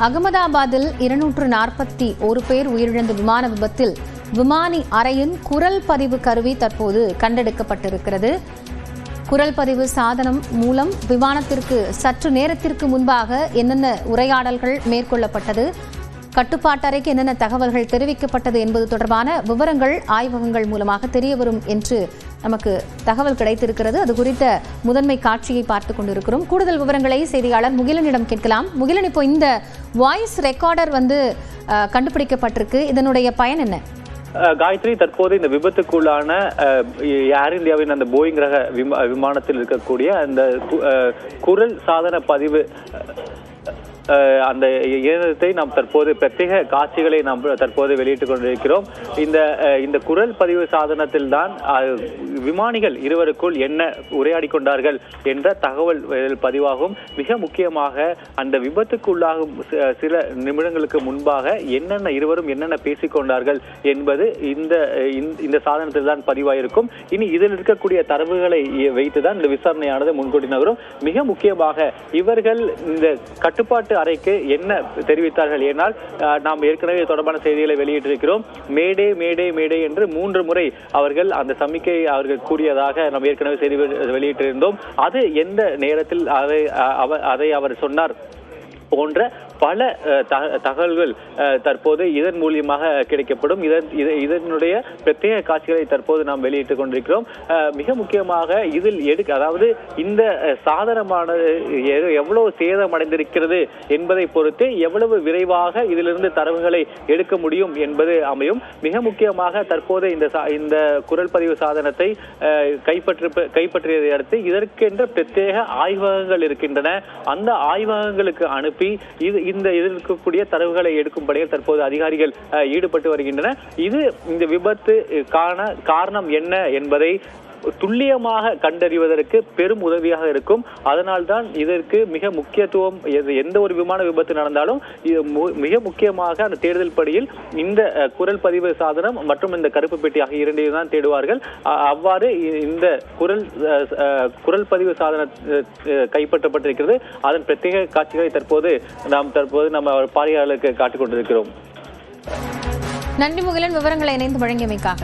அகமதாபாத்தில் இருநூற்று நாற்பத்தி ஒரு பேர் உயிரிழந்த விமான விபத்தில் விமானி அறையின் குரல் பதிவு கருவி தற்போது கண்டெடுக்கப்பட்டிருக்கிறது. குரல் பதிவு சாதனம் மூலம் விமானத்திற்கு சற்று நேரத்திற்கு முன்பாக என்னென்ன உரையாடல்கள் மேற்கொள்ளப்பட்டது? கட்டுப்பாட்டறைக்கு என்னென்ன தகவல்கள் தெரிவிக்கப்பட்டது என்பது தொடர்பான விவரங்கள் ஆய்வகங்கள் மூலமாக தெரியவரும் என்று நமக்கு தகவல் கிடைத்திருக்கிறது. அது குறித்த முதன்மை காட்சியை பார்த்து கொண்டிருக்கிறோம். கூடுதல் விவரங்களை செய்தியாளர் முகிலனிடம் கேட்கலாம். முகிலன் இப்போ இந்த வாய்ஸ் ரெக்கார்டர் வந்து கண்டுபிடிக்கப்பட்டிருக்கு. இதனுடைய பயன் என்ன? காயத்ரி தற்போது இந்த விபத்துக்குள்ளான ஏர் இந்தியாவின் அந்த போயிங் ரக விமா- விமானத்தில் இருக்கக்கூடிய அந்த கு- குரல் சாதன பதிவு அந்த இயந்திரத்தை நாம் தற்போது பிரத்யேக காட்சிகளை நாம் தற்போது வெளியிட்டுக் கொண்டிருக்கிறோம். இந்த இந்த குரல் பதிவு சாதனத்தில் தான் விமானிகள் இருவருக்குள் என்ன உரையாடி கொண்டார்கள் என்ற தகவல் பதிவாகும். மிக முக்கியமாக அந்த விபத்துக்குள்ளாகும் உள்ளாகும் சில நிமிடங்களுக்கு முன்பாக என்னென்ன இருவரும் என்னென்ன பேசிக்கொண்டார்கள் என்பது இந்த இந்த- இந்த சாதனத்தில் தான் பதிவாயிருக்கும். இனி இதில் இருக்கக்கூடிய தரவுகளை வைத்து தான் இந்த விசாரணையானது முன்கூட்டி நகரும். மிக முக்கியமாக இவர்கள் இந்த கட்டுப்பாட்டு அறைக்கு என்ன தெரிவித்தார்கள் ஏனால் நாம் ஏற்கனவே தொடர்பான செய்திகளை வெளியிட்டிருக்கிறோம். மேடே மேடே மேடே என்று மூன்று முறை அவர்கள் அந்த சமிக்கை அவர்கள் கூறியதாக நாம் ஏற்கனவே செய்தி வெளியிட்டிருந்தோம். அது எந்த நேரத்தில் அதை அதை அவர் சொன்னார்? போன்ற பல தகவல்கள் தற்போது இதன் மூலியமாக கிடைக்கப்படும். இதன் இதனுடைய பிரத்யேக காட்சிகளை தற்போது நாம் வெளியிட்டுக் கொண்டிருக்கிறோம். மிக முக்கியமாக இதில் எடுக்க அதாவது இந்த சாதனமானது எவ்வளவு சேதம் சேதமடைந்திருக்கிறது என்பதை பொறுத்து எவ்வளவு விரைவாக இதிலிருந்து தரவுகளை எடுக்க முடியும் என்பது அமையும். மிக முக்கியமாக தற்போது இந்த சா- இந்த குரல் பதிவு சாதனத்தை அஹ், கைப்பற்று கைப்பற்றியதை அடுத்து இதற்கென்ற பிரத்யேக ஆய்வகங்கள் இருக்கின்றன. அந்த ஆய்வகங்களுக்கு அனுப்பி இது இந்த இதில் இருக்கக்கூடிய தரவுகளை எடுக்கும் பணியில் தற்போது அதிகாரிகள் ஈடுபட்டு வருகின்றனர். இது இந்த விபத்து காண காரணம் என்ன என்பதை துல்லியமாக கண்டறிவதற்கு பெரும் உதவியாக இருக்கும். அதனால்தான் இதற்கு மிக முக்கியத்துவம் எது- எந்த ஒரு விமான விபத்து நடந்தாலும் இது மிக முக்கியமாக அந்த தேடுதல் படியில் இந்த குரல் பதிவு சாதனம் மற்றும் இந்த கருப்பு பெட்டி ஆகிய இரண்டையும் தான் தேடுவார்கள். அவ்வாறு இந்த குரல் குரல் பதிவு சாதன கைப்பற்றப்பட்டிருக்கிறது. அதன் பிரத்யேக காட்சிகளை தற்போது நாம் தற்போது நம்ம பார்வையாளர்களுக்கு காட்டிக் கொண்டிருக்கிறோம். நன்றி முகிலன் விவரங்களை இணைந்து வழங்கியமைக்காக.